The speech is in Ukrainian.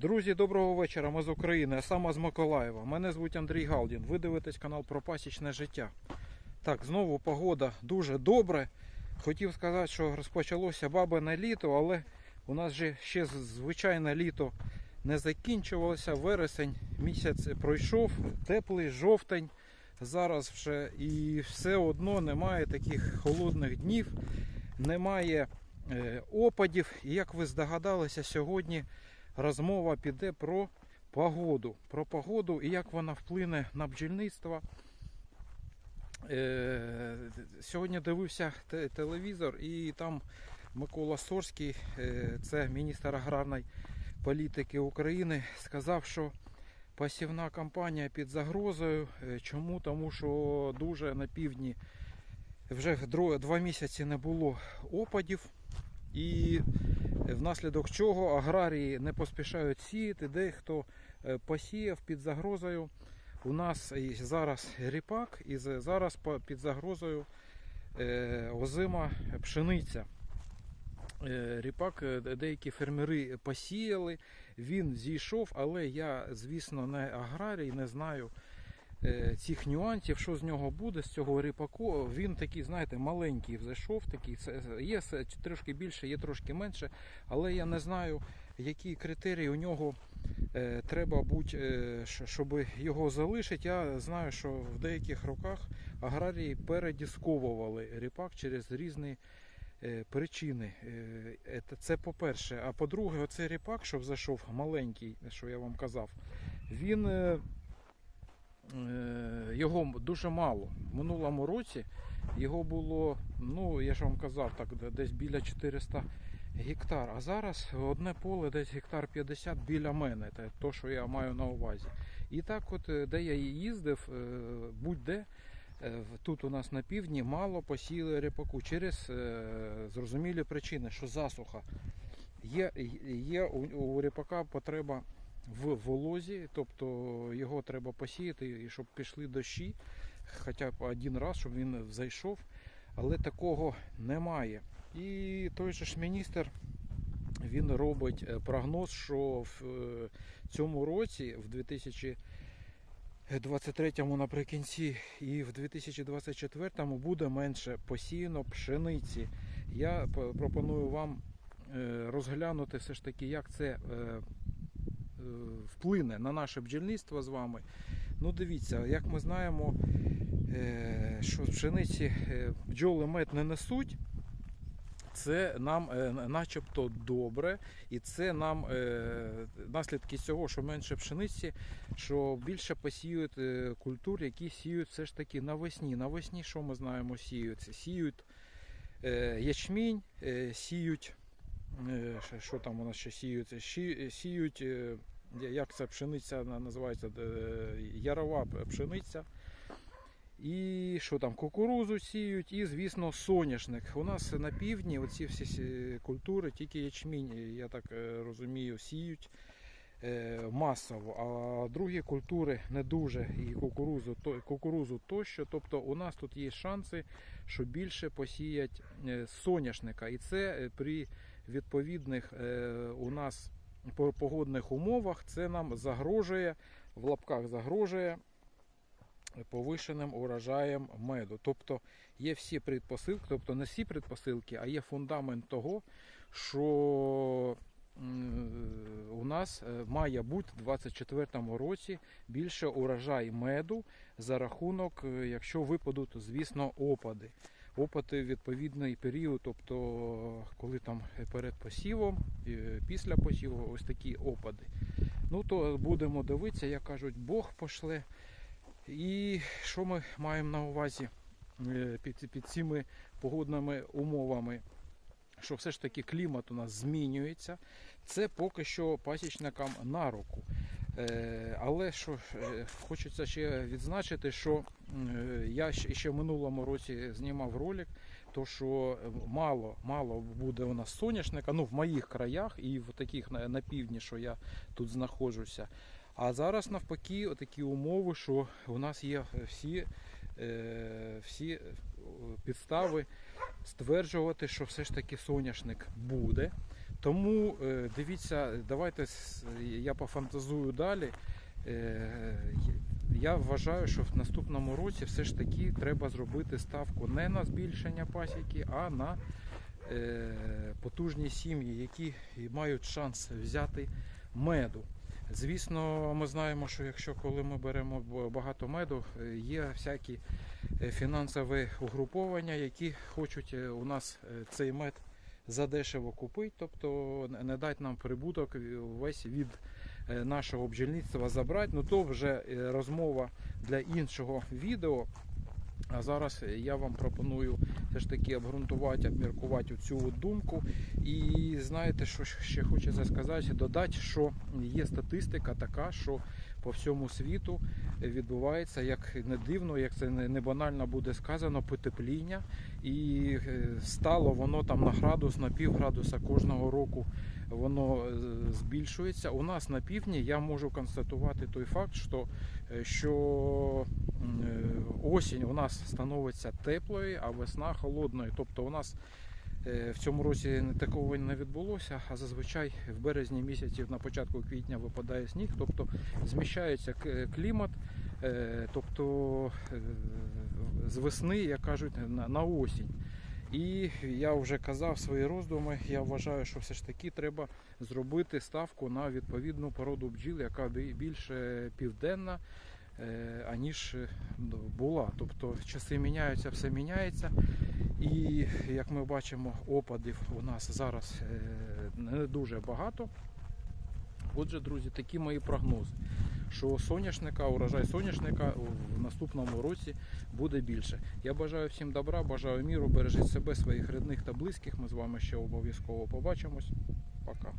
Друзі, доброго вечора. Ми з України, а саме з Миколаєва. Мене звуть Андрій Галдін. Ви дивитесь канал про пасічне життя. Так, знову погода дуже добре. Хотів сказати, що розпочалося бабине літо, але у нас же ще звичайне літо не закінчувалося. Вересень місяць пройшов, теплий жовтень. Зараз вже і все одно немає таких холодних днів, немає е, опадів. І як ви здогадалися, сьогодні розмова піде про погоду. Про погоду і як вона вплине на бджільництво. Е, Сьогодні дивився телевізор, і там Микола Сорський, е, це міністр аграрної політики України, сказав, що посівна кампанія під загрозою. Е, Чому? Тому що дуже на півдні вже два місяці не було опадів. І внаслідок чого аграрії не поспішають сіяти, дехто е, посіяв під загрозою. У нас зараз ріпак, і зараз під загрозою е, озима пшениця. Е, Ріпак деякі фермери посіяли, він зійшов, але я, звісно, не аграрій, не знаю цих нюансів, що з нього буде, з цього ріпаку. Він такий, знаєте, маленький взайшов, такий, це- є трошки більше, є трошки менше, але я не знаю, які критерії у нього е, треба бути, е, щоб його залишити. Я знаю, що в деяких роках аграрії передісковували ріпак через різні е, причини. Е, Це по-перше. А по-друге, оцей ріпак, що зайшов маленький, що я вам казав, він е, е, його дуже мало. В минулому році його було, ну я ж вам казав, так десь біля 400 гектар. А зараз одне поле десь гектар 50 біля мене. Це то, що я маю на увазі. І так, от е, де я їздив, е, будь-де. е, Тут у нас на півдні мало посіяли ріпаку через е, зрозумілі причини, що засуха. Є, є у, у ріпака потреба в волозі, тобто його треба посіяти, і щоб пішли дощі, хоча б один раз, щоб він зайшов, але такого немає. І той же ж міністр він робить е, прогноз, що в е, цьому році, в 2023 наприкінці і в 2024 буде менше посіяно пшениці. Я пропоную вам е, розглянути все ж таки, як це вплине на наше бджільництво з вами. Ну, дивіться, як ми знаємо, е, що з пшениці е, бджоли мед не несуть. Це нам е, начебто добре, і це нам е, наслідки цього, що менше пшениці, що більше посіють е, культур, які сіють все ж таки навесні. Навесні, що ми знаємо, сіють? Сіють е, ячмінь, е, сіють, е, що- що там у нас ще сіють? Сіють, е, як це пшениця називається, е, ярова пшениця. І що там, кукурузу сіють, і, звісно, соняшник. У нас на півдні оці всі культури, тільки ячмінь, я так е, розумію, сіють е, масово, а другі культури не дуже, і кукурузу, то, кукурузу тощо. Тобто у нас тут є шанси, що більше посіять е, соняшника. І це е, при відповідних е, у нас погодних умовах це нам загрожує, в лапках загрожує повишеним урожаєм меду. Тобто є всі предпосилки, тобто не всі предпосилки, а є фундамент того, що у нас е, має бути в 2024 році більше урожай меду за рахунок, е, якщо випадуть, звісно, опади. Опади в відповідний період, тобто коли там перед посівом, після посіву, ось такі опади. Ну то будемо дивитися, як кажуть, Бог пошле. І що ми маємо на увазі е, під, під цими погодними умовами? Що все ж таки клімат у нас змінюється. Це поки що пасічникам на руку. Е, Але що е, хочеться ще відзначити, що е, я ще в минулому році знімав ролик, то що мало, мало буде у нас соняшника, ну в моїх краях і в таких на, півдні, що я тут знаходжуся. А зараз навпаки, такі умови, що у нас є всі, всі підстави стверджувати, що все ж таки соняшник буде. Тому е, дивіться, давайте я пофантазую далі. Е, Я вважаю, що в наступному році все ж таки треба зробити ставку не на збільшення пасіки, а на е, потужні сім'ї, які мають шанс взяти меду. Звісно, ми знаємо, що якщо коли ми беремо багато меду, є всякі фінансові угруповання, які хочуть у нас цей мед задешево купити, тобто не- дати нам прибуток е, весь від е, нашого бджільництва забрати. Ну то вже е, розмова для іншого відео. А зараз я вам пропоную все ж таки обґрунтувати, обміркувати цю думку. І знаєте, що ще хочеться сказати, додати, що є статистика така, що по всьому світу відбувається, як не дивно, як це не банально буде сказано, потепління. І е, стало воно там на градус, на пів градуса кожного року воно е, збільшується. У нас на півдні я можу констатувати той факт, що, е, що осінь у нас становиться теплою, а весна холодною. Тобто у нас в цьому році такого не відбулося, а зазвичай в березні місяці на початку квітня випадає сніг, тобто зміщається клімат. Е, Тобто е, з весни, як кажуть, на, осінь. І я вже казав свої роздуми. Я вважаю, що все ж таки треба зробити ставку на відповідну породу бджіл, яка бі- більш е, південна, е, аніж е, була. Тобто часи міняються, все міняється. І як ми бачимо, опадів у нас зараз е, не дуже багато. Отже, друзі, такі мої прогнози. Що соняшника, урожай соняшника в наступному році буде більше. Я бажаю всім добра, бажаю міру, бережіть себе, своїх рідних та близьких. Ми з вами ще обов'язково побачимось. Пока.